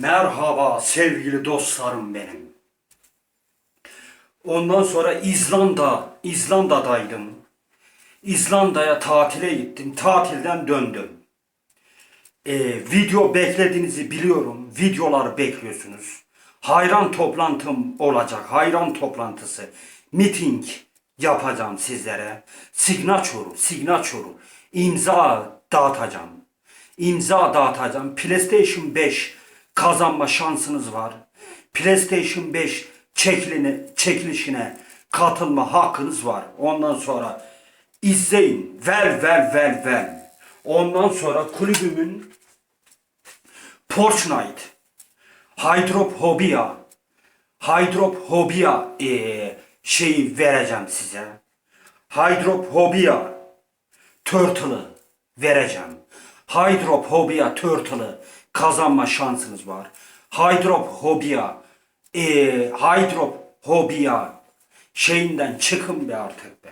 Merhaba sevgili dostlarım benim. Ondan sonra İzlanda, İzlanda'daydım. İzlanda'ya tatile gittim. Tatilden döndüm. Ee, video beklediğinizi biliyorum. Videolar bekliyorsunuz. Hayran toplantım olacak. Hayran toplantısı. Meeting yapacağım sizlere. Signature, signature. imza dağıtacağım. İmza dağıtacağım. PlayStation 5 kazanma şansınız var. PlayStation 5 çekiline, çekilişine katılma hakkınız var. Ondan sonra izleyin. Ver ver ver ver. Ondan sonra kulübümün Fortnite, Hydrophobia, Hydrophobia eee şeyi vereceğim size. Hydrophobia Turtle'ı vereceğim. Hydrophobia Turtle'ı kazanma şansınız var. Hydrophobia eee Hydrophobia şeyinden çıkın be artık be.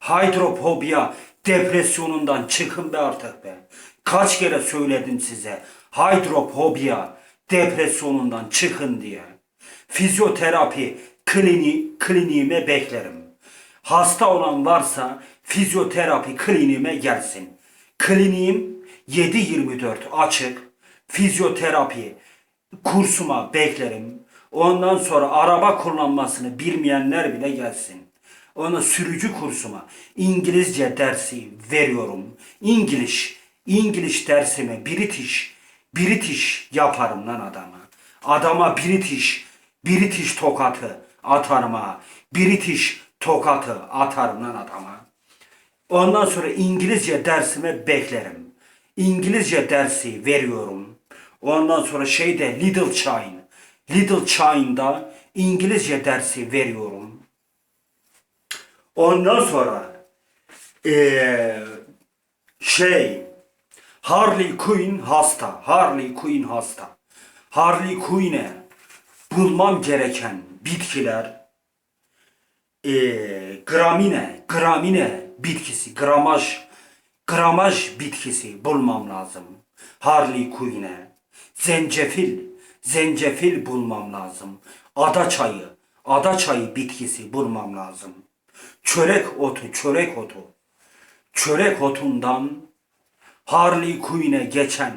Hidropobia depresyonundan çıkın be artık be. Kaç kere söyledim size. Hidropobia depresyonundan çıkın diye. Fizyoterapi klini, kliniğime beklerim. Hasta olan varsa fizyoterapi kliniğime gelsin. Kliniğim 7-24 açık. Fizyoterapi kursuma beklerim. Ondan sonra araba kullanmasını bilmeyenler bile gelsin. Ona sürücü kursuma İngilizce dersi veriyorum. İngiliz, İngiliz dersime British, British yaparım lan adama. Adama British, British tokatı atarım ha. British tokatı atarım lan adama. Ondan sonra İngilizce dersime beklerim. İngilizce dersi veriyorum. Ondan sonra şeyde Little Chine, Little Chine'da İngilizce dersi veriyorum. Ondan sonra eee, şey Harley Quinn hasta. Harley Quinn hasta. Harley Quinn'e bulmam gereken bitkiler eee gramine, gramine bitkisi, gramaj, gramaj bitkisi bulmam lazım. Harley Quinn'e. Zencefil, zencefil bulmam lazım. Ada çayı, ada çayı bitkisi bulmam lazım. Çörek otu, çörek otu. Çörek otundan Harley Quinn'e geçen,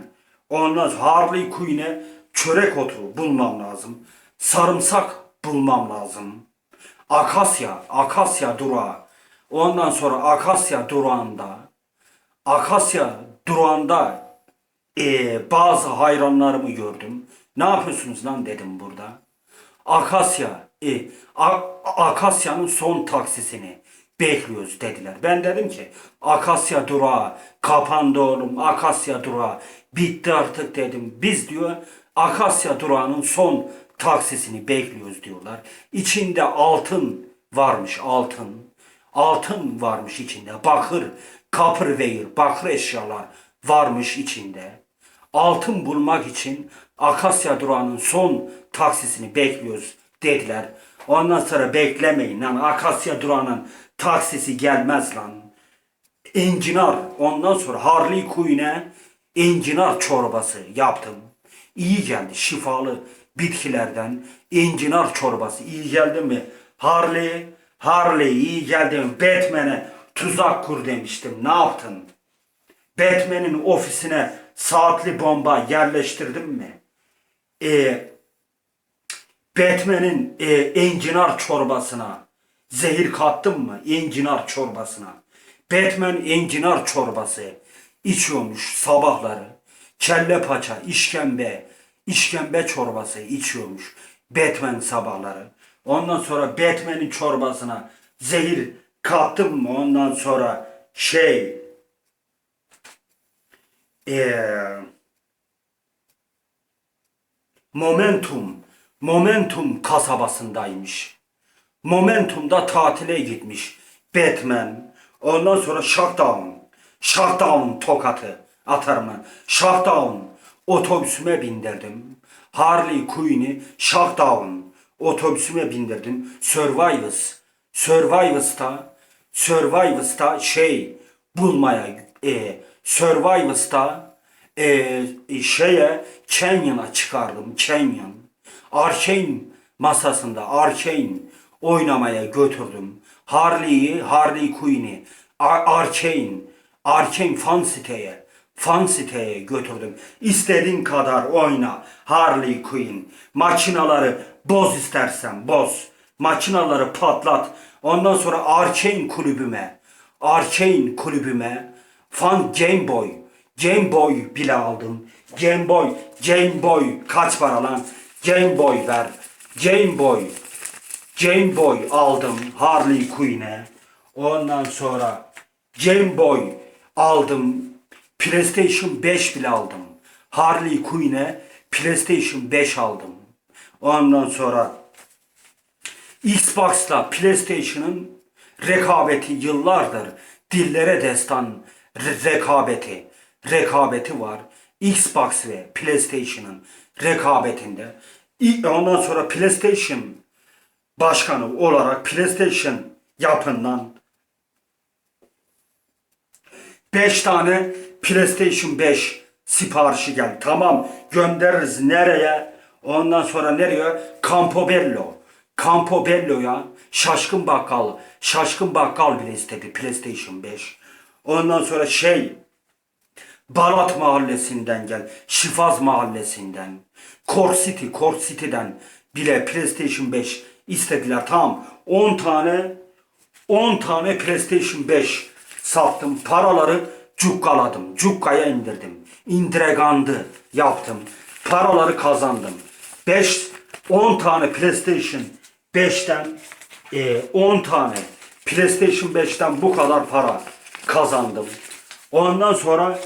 ondan Harley Quinn'e çörek otu bulmam lazım. Sarımsak bulmam lazım. Akasya, Akasya durağı. Ondan sonra Akasya durağında, Akasya durağında eee, bazı hayranlarımı gördüm. Ne yapıyorsunuz lan dedim burada. Akasya, e, Akasya'nın son taksisini bekliyoruz dediler. Ben dedim ki Akasya durağı kapandı oğlum. Akasya durağı bitti artık dedim. Biz diyor Akasya durağının son taksisini bekliyoruz diyorlar. İçinde altın varmış altın. Altın varmış içinde. Bakır, kapır bakır eşyalar varmış içinde. Altın bulmak için Akasya durağının son taksisini bekliyoruz dediler. Ondan sonra beklemeyin lan Akasya durağının taksisi gelmez lan. Enginar ondan sonra Harley Quinn'e enginar çorbası yaptım. İyi geldi şifalı bitkilerden enginar çorbası iyi geldi mi? Harley, Harley iyi geldi mi? Batman'e tuzak kur demiştim. Ne yaptın? Batman'in ofisine saatli bomba yerleştirdim mi? Ee, Batman'in e, enginar çorbasına zehir kattın mı? Enginar çorbasına. Batman enginar çorbası içiyormuş sabahları. Kelle paça, işkembe, işkembe çorbası içiyormuş Batman sabahları. Ondan sonra Batman'in çorbasına zehir kattın mı? Ondan sonra şey eee Momentum, Momentum kasabasındaymış. Momentum'da tatile gitmiş. Batman. Ondan sonra Shutdown. Shutdown tokatı atarım ben. Shutdown otobüsüme bindirdim. Harley Quinn'i Shutdown otobüsüme bindirdim. Survivors. Survivors'ta Survivors'ta şey bulmaya e, Survivors'ta e, şeye Canyon'a çıkardım. Canyon. Arkane masasında Arkane oynamaya götürdüm. Harley'i, Harley Quinn'i, Ar- Arkane, Arkane fan siteye, fan siteye götürdüm. İstediğin kadar oyna Harley Quinn. Makinaları boz istersen boz. Makinaları patlat. Ondan sonra Arkane kulübüme, Arkane kulübüme fan Game Boy, Game Boy bile aldım. Game Boy, Game Boy kaç para lan? Game Boy ver. Game Boy. Game Boy aldım Harley Quinn'e. Ondan sonra Game Boy aldım. PlayStation 5 bile aldım. Harley Quinn'e PlayStation 5 aldım. Ondan sonra Xbox'la PlayStation'ın rekabeti yıllardır dillere destan re- rekabeti rekabeti var. Xbox ve PlayStation'ın rekabetinde. Ondan sonra PlayStation başkanı olarak PlayStation yapından 5 tane PlayStation 5 siparişi geldi. Tamam göndeririz nereye? Ondan sonra nereye? Campobello. Campobello'ya şaşkın bakkal, şaşkın bakkal bile istedi PlayStation 5. Ondan sonra şey Balat mahallesinden gel, Şifaz mahallesinden, Cork City, Cork City'den bile PlayStation 5 istediler. Tamam 10 tane 10 tane PlayStation 5 sattım. Paraları cukkaladım. Cukkaya indirdim. İndiregandı yaptım. Paraları kazandım. 5 10 tane PlayStation 5'ten e, 10 tane PlayStation 5'ten bu kadar para kazandım. Ondan sonra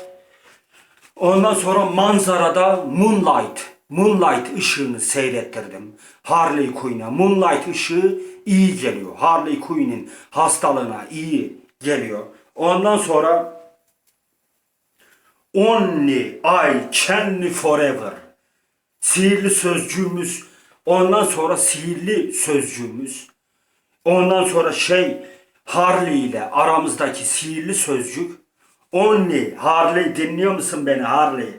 Ondan sonra manzarada Moonlight, Moonlight ışığını seyrettirdim. Harley Quinn'e. Moonlight ışığı iyi geliyor. Harley Quinn'in hastalığına iyi geliyor. Ondan sonra Only I Can Forever. Sihirli sözcüğümüz. Ondan sonra sihirli sözcüğümüz. Ondan sonra şey Harley ile aramızdaki sihirli sözcük Only Harley dinliyor musun beni Harley?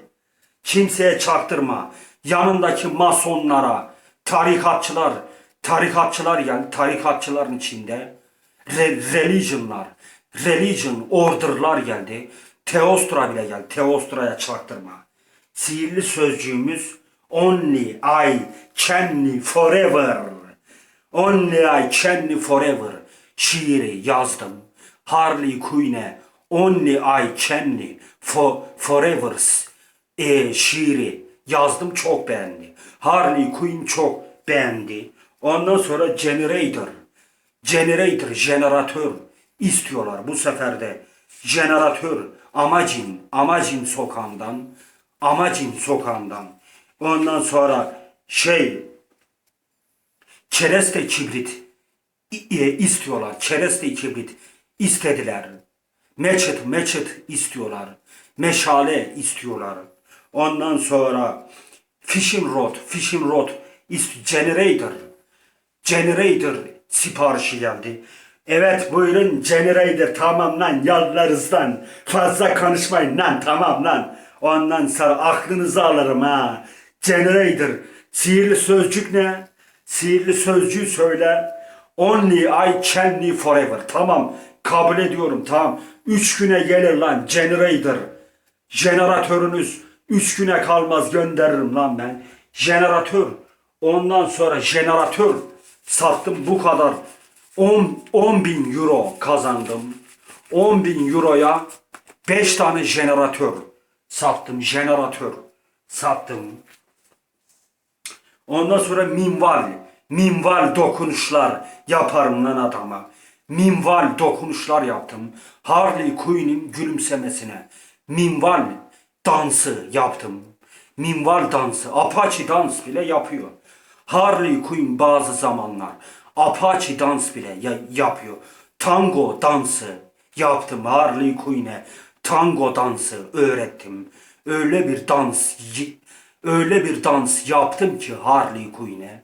Kimseye çaktırma. Yanındaki masonlara, tarikatçılar, tarikatçılar yani tarikatçıların içinde re- religionlar, religion order'lar geldi. Teostra bile geldi. Teostra'ya çaktırma. Sihirli sözcüğümüz Only I can forever. Only I can forever şiiri yazdım. Harley Quinn'e Only I can for, forever e, şiiri yazdım çok beğendi. Harley Quinn çok beğendi. Ondan sonra Generator, Generator, jeneratör istiyorlar bu sefer de. Jeneratör, Amacin, Amacin sokağından, Amacin sokağından. Ondan sonra şey, Kereste kibrit e, istiyorlar. Kereste kibrit istediler. Meçet, meçet istiyorlar. Meşale istiyorlar. Ondan sonra fishing rod, fishing rod ist generator. Generator siparişi geldi. Evet buyurun generator tamam lan yalvarırız lan. Fazla konuşmayın lan tamam lan. Ondan sonra aklınızı alırım ha. Generator. Sihirli sözcük ne? Sihirli sözcüğü söyle. Only I can live forever. Tamam kabul ediyorum tamam. Üç güne gelir lan generator. Jeneratörünüz üç güne kalmaz gönderirim lan ben. Jeneratör. Ondan sonra jeneratör sattım bu kadar. 10, 10 bin euro kazandım. 10 bin euroya 5 tane jeneratör sattım. Jeneratör sattım. Ondan sonra minval, minval dokunuşlar yaparım lan adama. Minval dokunuşlar yaptım. Harley Quinn'in gülümsemesine. Minval dansı yaptım. Minval dansı, Apache dans bile yapıyor. Harley Quinn bazı zamanlar Apache dans bile ya- yapıyor. Tango dansı yaptım Harley Quinn'e. Tango dansı öğrettim. Öyle bir dans öyle bir dans yaptım ki Harley Quinn'e.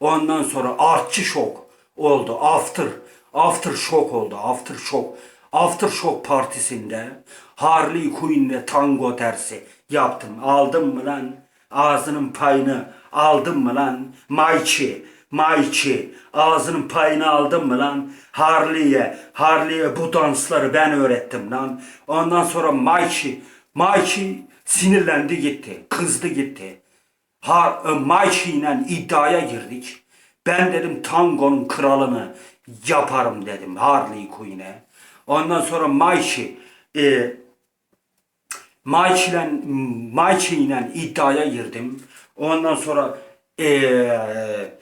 Ondan sonra artçı şok oldu. After after shock oldu. After shock. After shock partisinde Harley Quinn'le tango dersi yaptım. Aldım mı lan? Ağzının payını aldım mı lan? Mayçi, Mayçi, ağzının payını aldım mı lan? Harley'e, Harley'e bu dansları ben öğrettim lan. Ondan sonra Mayçi, Mayçi sinirlendi gitti, kızdı gitti. Ha, e, Mayçi ile iddiaya girdik. Ben dedim tangonun kralını yaparım dedim Harley Quinn'e. Ondan sonra Mayçi e, Mayçi ile iddiaya girdim. Ondan sonra eee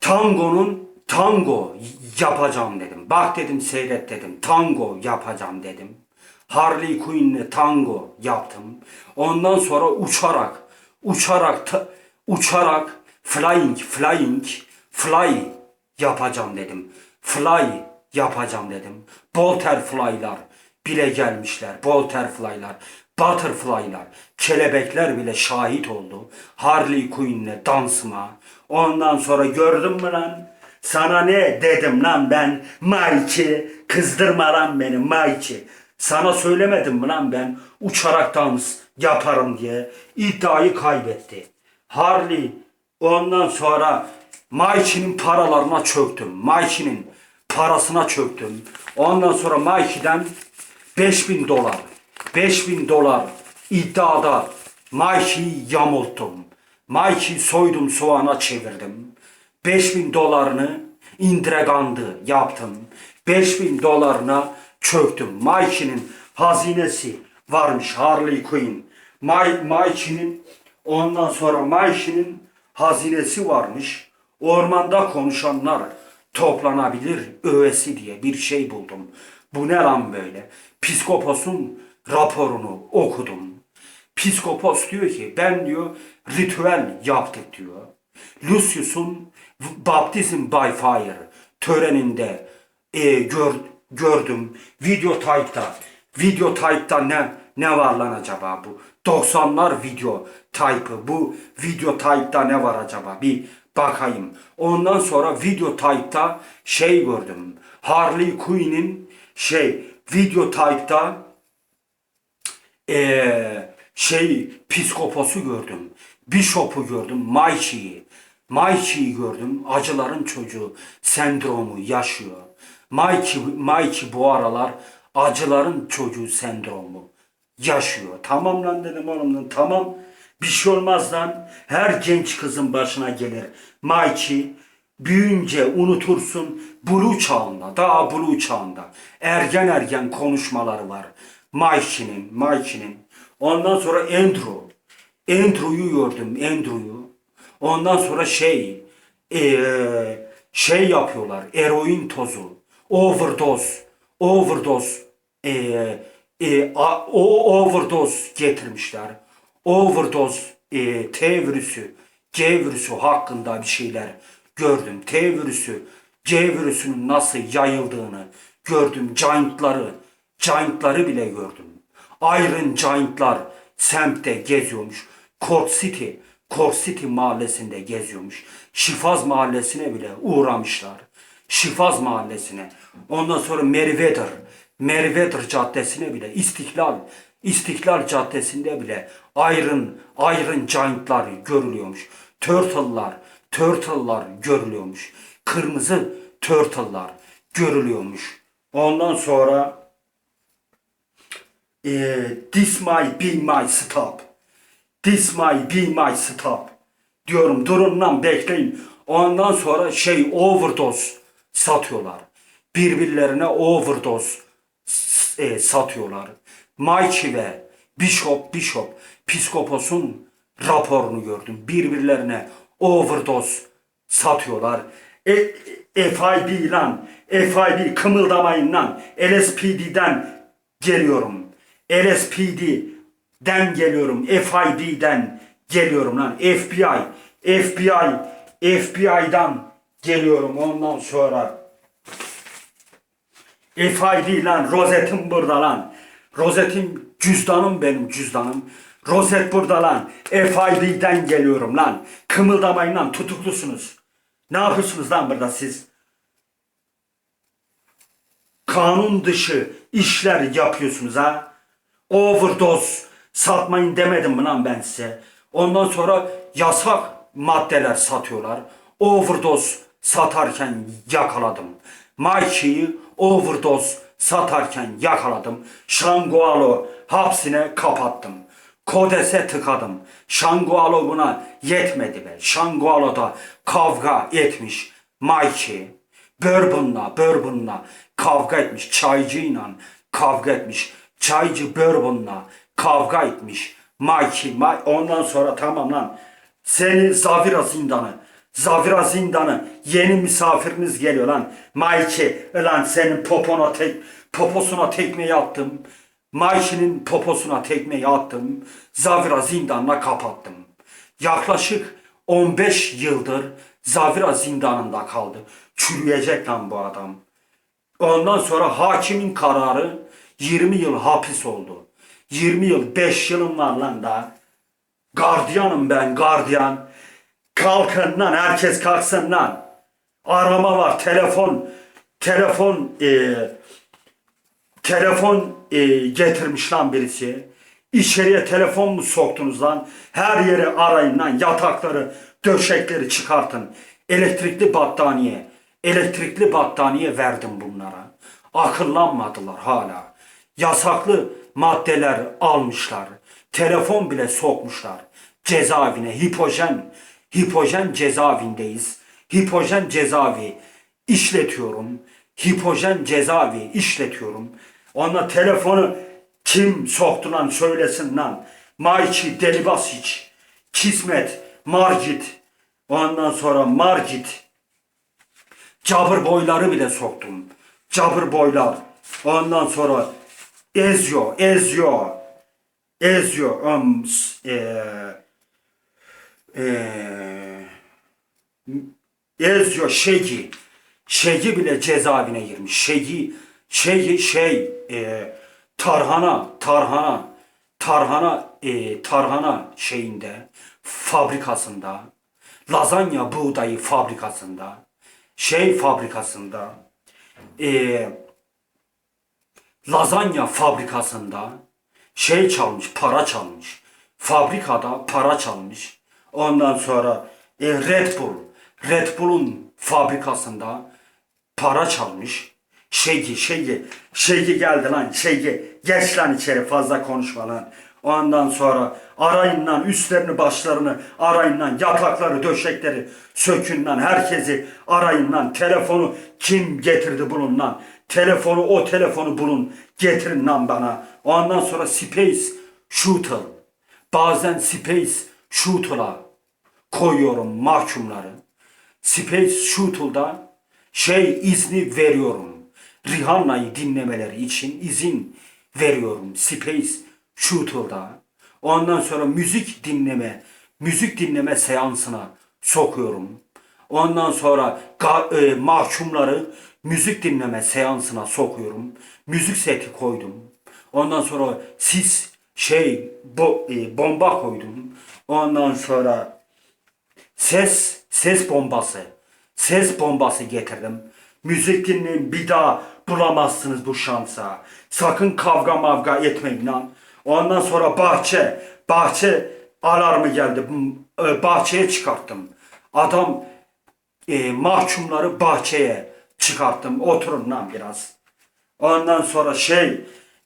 tangonun tango yapacağım dedim. Bak dedim seyret dedim. Tango yapacağım dedim. Harley Quinn'le tango yaptım. Ondan sonra uçarak uçarak uçarak flying flying fly yapacağım dedim. Fly yapacağım dedim. Butterfly'lar bile gelmişler. Butterfly'lar, butterfly'lar, kelebekler bile şahit oldu. Harley Quinn'le dansıma. Ondan sonra gördün mü lan? Sana ne dedim lan ben? Mikey, kızdırma lan beni Mikey. Sana söylemedim mi lan ben uçarak dans yaparım diye. İddiayı kaybetti. Harley ondan sonra Mikey'nin paralarına çöktüm. Mikey'nin parasına çöktüm. Ondan sonra Mikey'den 5000 dolar, 5000 dolar iddiada Mikey'i yamulttum. Mikey'i soydum soğana çevirdim. 5000 dolarını indiregandı yaptım. 5000 dolarına çöktüm. Mikey'nin hazinesi varmış Harley Quinn. May, Mikey'nin ondan sonra Mikey'nin hazinesi varmış. Ormanda konuşanlar toplanabilir öğesi diye bir şey buldum. Bu ne lan böyle? Psikopos'un raporunu okudum. Psikopos diyor ki ben diyor ritüel yaptık diyor. Lucius'un baptizm by fire töreninde e, gör, gördüm. Video type'da. Video type'da ne ne var lan acaba bu? 90'lar video type'ı. Bu video type'da ne var acaba? Bir bakayım. Ondan sonra video type'da şey gördüm. Harley Quinn'in şey video type'da eee şey psikoposu gördüm. Bishop'u gördüm. Maichi'yi. Maichi'yi gördüm. Acıların çocuğu sendromu yaşıyor. Maichi, Maichi bu aralar acıların çocuğu sendromu yaşıyor. Tamam lan dedim oğlum tamam. Bir şey olmaz lan. Her genç kızın başına gelir. Maichi büyüyünce unutursun Blue çağında, daha Blue çağında. Ergen ergen konuşmaları var. Maichi'nin, Maichi'nin. Ondan sonra Andrew. Andrew'yu gördüm, Andrew'yu. Ondan sonra şey, eee, şey yapıyorlar, eroin tozu, overdose, overdose, eee, eee, a- o overdose getirmişler. Overdose, eee, T virüsü, C virüsü hakkında bir şeyler gördüm. T virüsü, C virüsünün nasıl yayıldığını gördüm. Giant'ları, Giant'ları bile gördüm. Iron Giant'lar semtte geziyormuş. Cork City, Cork City mahallesinde geziyormuş. Şifaz mahallesine bile uğramışlar. Şifaz mahallesine. Ondan sonra Meriwether, Meriwether caddesine bile İstiklal, İstiklal caddesinde bile Iron, Iron Giant'lar görülüyormuş. Turtle'lar, Turtle'lar görülüyormuş. Kırmızı Turtle'lar görülüyormuş. Ondan sonra eh, this might be my stop. This might be my stop. Diyorum durun lan bekleyin. Ondan sonra şey overdose satıyorlar. Birbirlerine overdose e, satıyorlar. Mikey ve Bishop Bishop Piskopos'un raporunu gördüm. Birbirlerine overdose satıyorlar. E, e, FIB lan. FIB kımıldamayın lan. LSPD'den geliyorum. LSPD'den geliyorum. FIB'den geliyorum lan. FBI. FBI. FBI'dan geliyorum ondan sonra. FIB lan. Rozetim burada lan. Rozetim cüzdanım benim cüzdanım. Rozet burada lan. FIB'den geliyorum lan. Kımıldamayın lan tutuklusunuz. Ne yapıyorsunuz lan burada siz? kanun dışı işler yapıyorsunuz ha. Overdose Satmayın demedim mi lan ben size? Ondan sonra yasak maddeler satıyorlar. Overdose satarken yakaladım. Mikey'i overdose satarken yakaladım. Şangualo hapsine kapattım. Kodese tıkadım. Şangualo buna yetmedi be. Şangualo da kavga etmiş. Mikey Bourbon'la, Bourbon'la kavga etmiş. Çaycıyla kavga etmiş. Çaycı Bourbon'la kavga etmiş. Mikey, Ma- ondan sonra tamam lan. Seni Zavira zindanı. Zavira zindanı. Yeni misafiriniz geliyor lan. Mikey, lan senin popona tek, poposuna tekmeyi attım. Mikey'nin poposuna tekmeyi attım. Zavira zindanına kapattım. Yaklaşık 15 yıldır Zavira zindanında kaldı. Çürüyecek lan bu adam. Ondan sonra hakimin kararı 20 yıl hapis oldu. 20 yıl 5 yılım var lan da. Gardiyanım ben gardiyan. Kalkın lan herkes kalksın lan. Arama var telefon. Telefon eee telefon e, getirmiş lan birisi. İçeriye telefon mu soktunuz lan? Her yeri arayın lan. Yatakları, döşekleri çıkartın. Elektrikli battaniye. Elektrikli battaniye verdim bunlara. Akıllanmadılar hala. Yasaklı maddeler almışlar. Telefon bile sokmuşlar. Cezaevine hipojen. Hipojen cezaevindeyiz. Hipojen cezaevi işletiyorum. Hipojen cezaevi işletiyorum. Ona telefonu kim soktu lan söylesin lan. Mayçi, Delibasic, Kismet, Margit. Ondan sonra Margit. Cabır boyları bile soktum. Cabır boylar. Ondan sonra Ezio, Ezio. Ezio. Um, s- eee, Ezio Şegi. Şegi bile cezaevine girmiş. Şegi, Şegi şey, e, Tarhana, Tarhana, Tarhana, e, Tarhana şeyinde, fabrikasında, lazanya buğdayı fabrikasında, şey fabrikasında, e, lazanya fabrikasında şey çalmış, para çalmış. Fabrikada para çalmış. Ondan sonra e, Red Bull, Red Bull'un fabrikasında para çalmış. Şeygi, şeygi, şeygi geldi lan, şeygi. Geç lan içeri fazla konuşma lan. Ondan sonra arayın lan üstlerini başlarını arayın lan yatakları döşekleri sökün lan herkesi arayın lan telefonu kim getirdi bulun lan telefonu o telefonu bulun getirin lan bana ondan sonra space shooter bazen space shooter'a koyuyorum mahkumları Space Shuttle'da şey izni veriyorum. Rihanna'yı dinlemeleri için izin veriyorum Space Shuttle'da. Ondan sonra müzik dinleme, müzik dinleme seansına sokuyorum. Ondan sonra e, mahkumları müzik dinleme seansına sokuyorum. Müzik seti koydum. Ondan sonra sis şey bo- e, bomba koydum. Ondan sonra Ses, ses bombası. Ses bombası getirdim. Müzik dinleyin bir daha bulamazsınız bu şansa. Sakın kavga mavga etmeyin lan. Ondan sonra bahçe, bahçe alarmı geldi. E, Bahçeye çıkarttım. Adam e, mahkumları bahçeye çıkarttım. Oturun lan biraz. Ondan sonra şey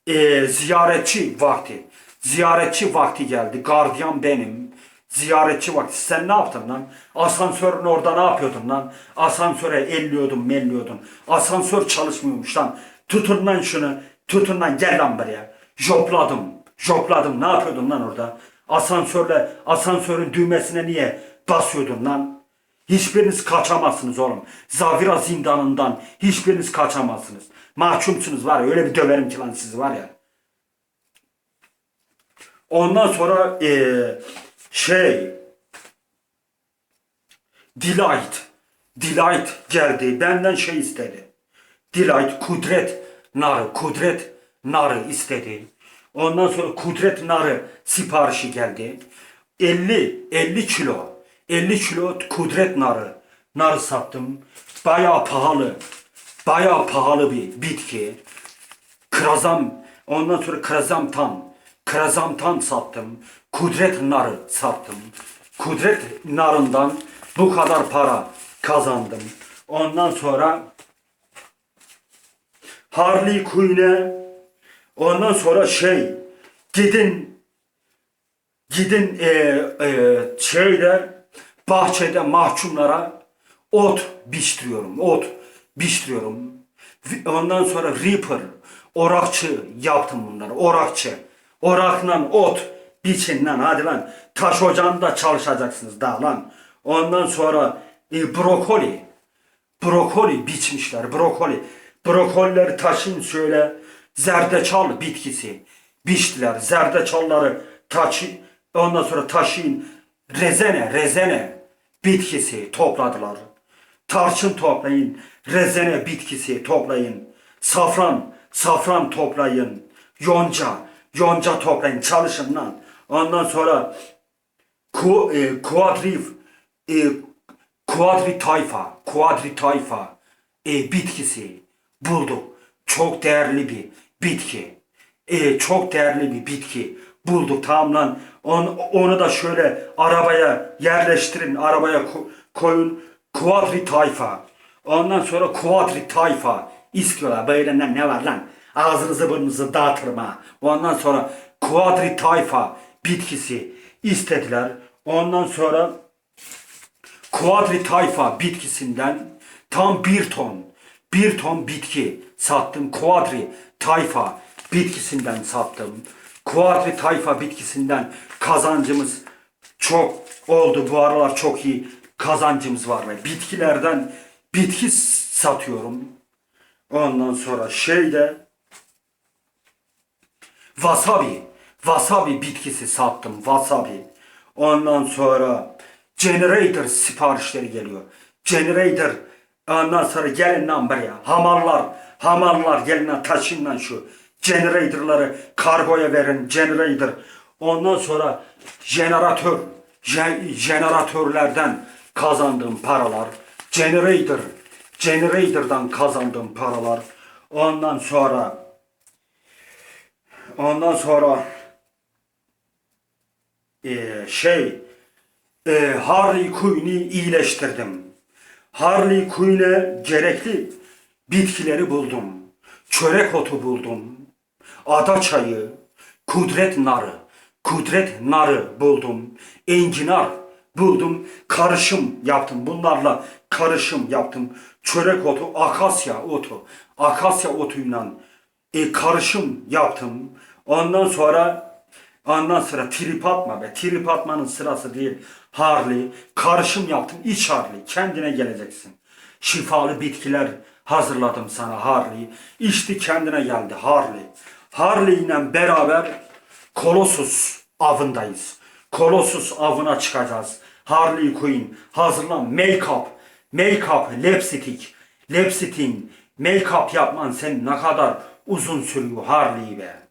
e, ziyaretçi vakti. Ziyaretçi vakti geldi. Gardiyan benim. Ziyaretçi vakti. Sen ne yaptın lan? Asansörün orada ne yapıyordun lan? Asansöre elliyordun melliyordun. Asansör çalışmıyormuş lan. Tutun lan şunu. Tutun lan gel lan buraya. Jopladım. Jopladım. Ne yapıyordun lan orada? Asansörle asansörün düğmesine niye basıyordun lan? Hiçbiriniz kaçamazsınız oğlum. Zavira zindanından hiçbiriniz kaçamazsınız. Mahkumsunuz var ya öyle bir döverim ki lan sizi var ya. Ondan sonra eee, şey Delight Delight geldi. Benden şey istedi. Delight kudret narı, kudret narı istedi. Ondan sonra kudret narı siparişi geldi. 50 50 kilo 50 kilo kudret narı narı sattım. Bayağı pahalı. Bayağı pahalı bir bitki. Krazam ondan sonra krazam tam Krazamtan sattım. Kudret narı sattım. Kudret narından bu kadar para kazandım. Ondan sonra Harley Quinn'e ondan sonra şey gidin gidin e, e, şeyde bahçede mahkumlara ot biçtiriyorum. Ot biçtiriyorum. Ondan sonra Reaper orakçı yaptım bunları. Orakçı. Orakla ot biçin lan hadi lan. Taş ocağında çalışacaksınız daha lan. Ondan sonra e, brokoli. Brokoli biçmişler. Brokoli. Brokolileri taşın şöyle zerdeçal bitkisi biçtiler. Zerdeçalları taşı ondan sonra taşın rezene rezene bitkisi topladılar. Tarçın toplayın, rezene bitkisi toplayın. Safran, safran toplayın. Yonca, yonca toplayın. Çalışın lan. Ondan sonra ku, e, kuadrif, e, kuadri tayfa, kuadri tayfa e, bitkisi bulduk. Çok değerli bir bitki. E, çok değerli bir bitki bulduk tamam lan. Onu, onu da şöyle arabaya yerleştirin, arabaya ko- koyun. Kuadri tayfa. Ondan sonra kuadri tayfa istiyorlar. Böyle ne var lan? Ağzınızı burnunuzu dağıtırım ha. Ondan sonra kuadri tayfa bitkisi istediler. Ondan sonra Kuadri tayfa bitkisinden tam bir ton, bir ton bitki sattım. Kuadri tayfa bitkisinden sattım. Kuadri tayfa bitkisinden kazancımız çok oldu. Bu aralar çok iyi kazancımız var ve bitkilerden bitki satıyorum. Ondan sonra şeyde Wasabi. Wasabi bitkisi sattım. Wasabi. Ondan sonra generator siparişleri geliyor. Generator. Ondan sonra gelin lan buraya. Hamallar. Hamallar gelin lan taşın lan şu. Generatorları kargoya verin. Generator. Ondan sonra jeneratör. Je- jeneratörlerden kazandığım paralar. Generator. Generator'dan kazandığım paralar. Ondan sonra Ondan sonra eee, şey eee, Harley Quinn'i iyileştirdim. Harley Quinn'e gerekli bitkileri buldum. Çörek otu buldum. Ada çayı, kudret narı, kudret narı buldum. Enginar buldum. Karışım yaptım. Bunlarla karışım yaptım. Çörek otu, akasya otu. Akasya otuyla e, karışım yaptım. Ondan sonra ondan sonra trip atma be. Trip atmanın sırası değil. Harley. Karışım yaptım. İç Harley. Kendine geleceksin. Şifalı bitkiler hazırladım sana Harley. İçti kendine geldi Harley. Harley ile beraber Kolossus avındayız. Kolossus avına çıkacağız. Harley Quinn hazırlan. Make-up. Make-up. Lipstick. Lipstick'in make-up yapman sen ne kadar uzun sürüyor Harley be.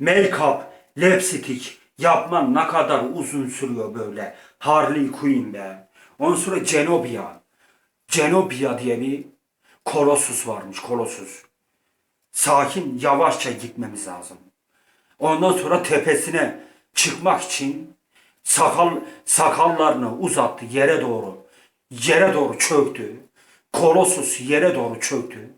Make-up, lipstick yapman ne kadar uzun sürüyor böyle. Harley Quinn be. Ondan sonra Cenobia. Cenobia diye bir Kolossus varmış. Kolossus. Sakin yavaşça gitmemiz lazım. Ondan sonra tepesine çıkmak için sakal sakallarını uzattı yere doğru. Yere doğru çöktü. Kolossus yere doğru çöktü.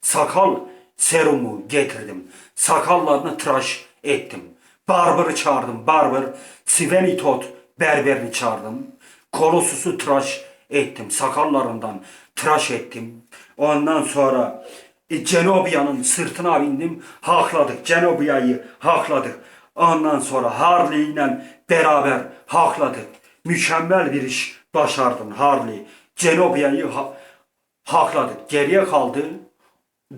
Sakal serumu getirdim. Sakallarını tıraş ettim. Barber'ı çağırdım. Barber, Svenitot berberini çağırdım. Kolossus'u tıraş ettim. Sakallarından tıraş ettim. Ondan sonra e, Cenobia'nın sırtına bindim. Hakladık. Cenobia'yı hakladık. Ondan sonra Harley ile beraber hakladık. Mükemmel bir iş başardın Harley. Cenobia'yı ha- hakladık. Geriye kaldı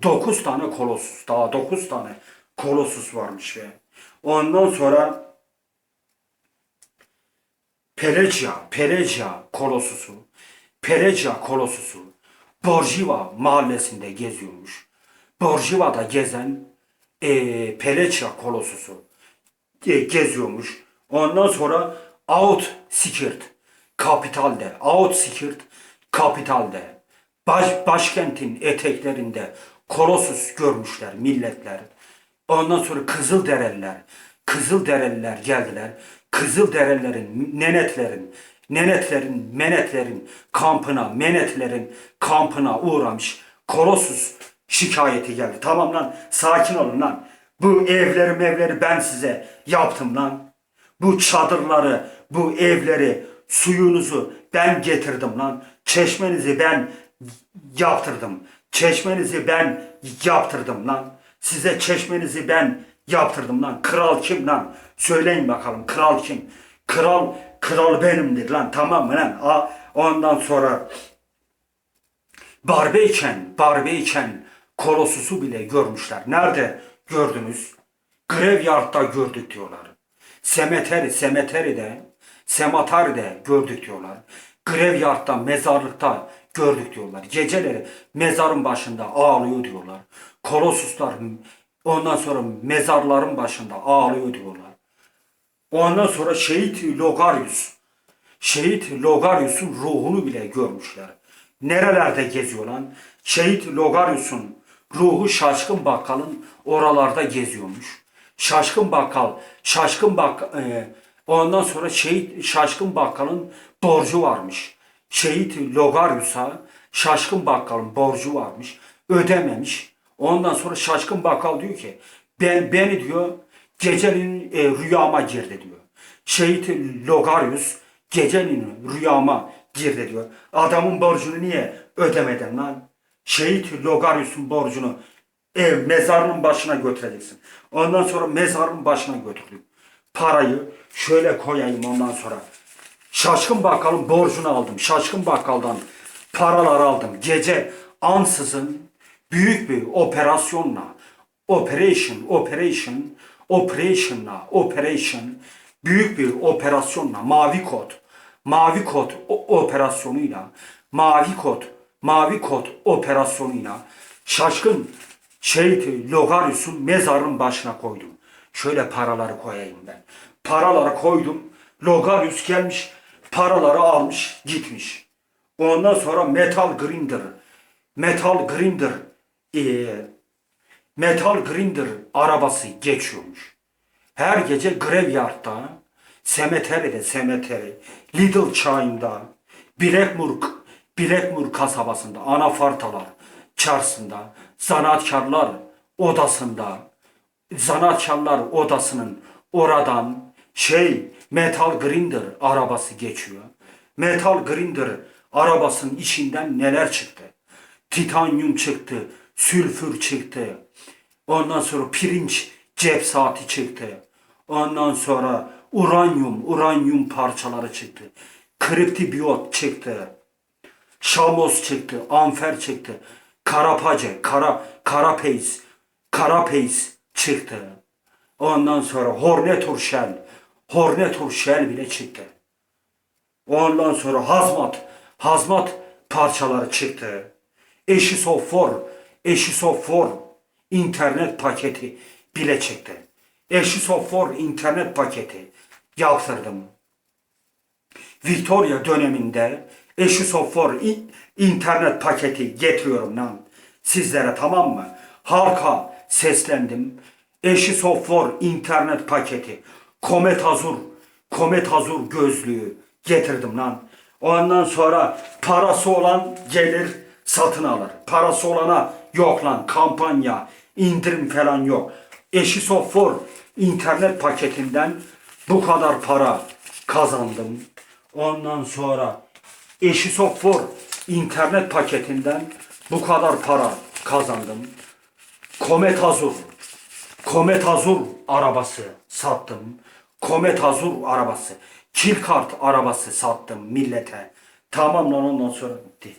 9 tane kolossus. Daha 9 tane kolossus varmış ve ondan sonra Perecia, Perecia kolossusu, Perecia kolossusu Borjiva mahallesinde geziyormuş. Borjiva'da gezen e, Perecia kolossusu e, geziyormuş. Ondan sonra Outskirt kapitalde, Outskirt kapitalde baş, başkentin eteklerinde Kolossus görmüşler milletler. Ondan sonra Kızıldereliler Kızıldereliler geldiler. Kızılderililerin, nenetlerin, nenetlerin, menetlerin kampına, menetlerin kampına uğramış. Kolosus şikayeti geldi. Tamam lan sakin olun lan. Bu evleri mevleri ben size yaptım lan. Bu çadırları, bu evleri, suyunuzu ben getirdim lan. Çeşmenizi ben yaptırdım. Çeşmenizi ben yaptırdım lan. Size çeşmenizi ben yaptırdım lan. Kral kim lan? Söyleyin bakalım kral kim? Kral, kral benimdir lan tamam mı lan? A, ondan sonra Barbeyken, Barbeyken Kolossus'u bile görmüşler. Nerede gördünüz? Graveyard'da gördük diyorlar. Semeteri, Semeteri'de, Sematari'de gördük diyorlar. Graveyard'da, mezarlıkta gördük diyorlar. Geceleri mezarın başında ağlıyor diyorlar. Kolossuslar ondan sonra mezarların başında ağlıyor diyorlar. Ondan sonra şehit Logarius, şehit Logarius'un ruhunu bile görmüşler. Nerelerde geziyor lan? Şehit Logarius'un ruhu şaşkın bakkalın oralarda geziyormuş. Şaşkın bakkal, şaşkın bak e, ondan sonra şehit şaşkın bakkalın borcu varmış. Şehit Logarius'a şaşkın bakkalın borcu varmış. Ödememiş. Ondan sonra şaşkın bakkal diyor ki ben beni diyor gecenin e, rüyama girdi diyor. Şehit Logarius gecenin rüyama girdi diyor. Adamın borcunu niye ödemedin lan? Şehit Logarius'un borcunu ev mezarının başına götüreceksin. Ondan sonra mezarın başına götürdük. Parayı şöyle koyayım ondan sonra. Şaşkın bakkalın borcunu aldım. Şaşkın bakkaldan paralar aldım. Gece ansızın büyük bir operasyonla operation, operation, operationla, operation büyük bir operasyonla mavi kod, mavi kod operasyonuyla, mavi kod, mavi kod operasyonuyla şaşkın şehit Logarius'un mezarının başına koydum. Şöyle paraları koyayım ben. Paraları koydum. Logarius gelmiş, paraları almış, gitmiş. Ondan sonra Metal Grinder, Metal Grinder, eee Metal Grinder arabası geçiyormuş. Her gece Graveyard'da, Semeteri'de, Semeteri, Little Chime'da, Blackmoor, Blackmoor kasabasında, anafartalar çarşısında, zanaatkarlar odasında, zanaatkarlar odasının oradan şey Metal Grinder arabası geçiyor. Metal Grinder arabasının içinden neler çıktı? Titanyum çıktı, sülfür çıktı. Ondan sonra pirinç cep saati çıktı. Ondan sonra uranyum, uranyum parçaları çıktı. Kriptibiyot çıktı. Şamos çıktı, Amfer çıktı. Karapace, Kara, Karapeys, Karapeys çıktı. Ondan sonra Hornetor Shell, Hornetor Shell bile çıktı. Ondan sonra hazmat, hazmat parçaları çıktı. Eşisofor, eşisofor internet paketi bile çıktı. Eşisofor internet paketi yaptırdım. Victoria döneminde Eşisofor internet paketi getiriyorum lan sizlere tamam mı? Halka seslendim. Eşisofor internet paketi, Komet Azur, Komet Azur gözlüğü getirdim lan. Ondan sonra parası olan gelir satın alır. Parası olana yok lan kampanya, indirim falan yok. Eşisofor internet paketinden bu kadar para kazandım. Ondan sonra Eşisofor internet paketinden bu kadar para kazandım. Komet Azur, Komet Azur arabası sattım. Komet Azur arabası, Kilkart arabası sattım millete. Tamam lan ondan sonra bitti.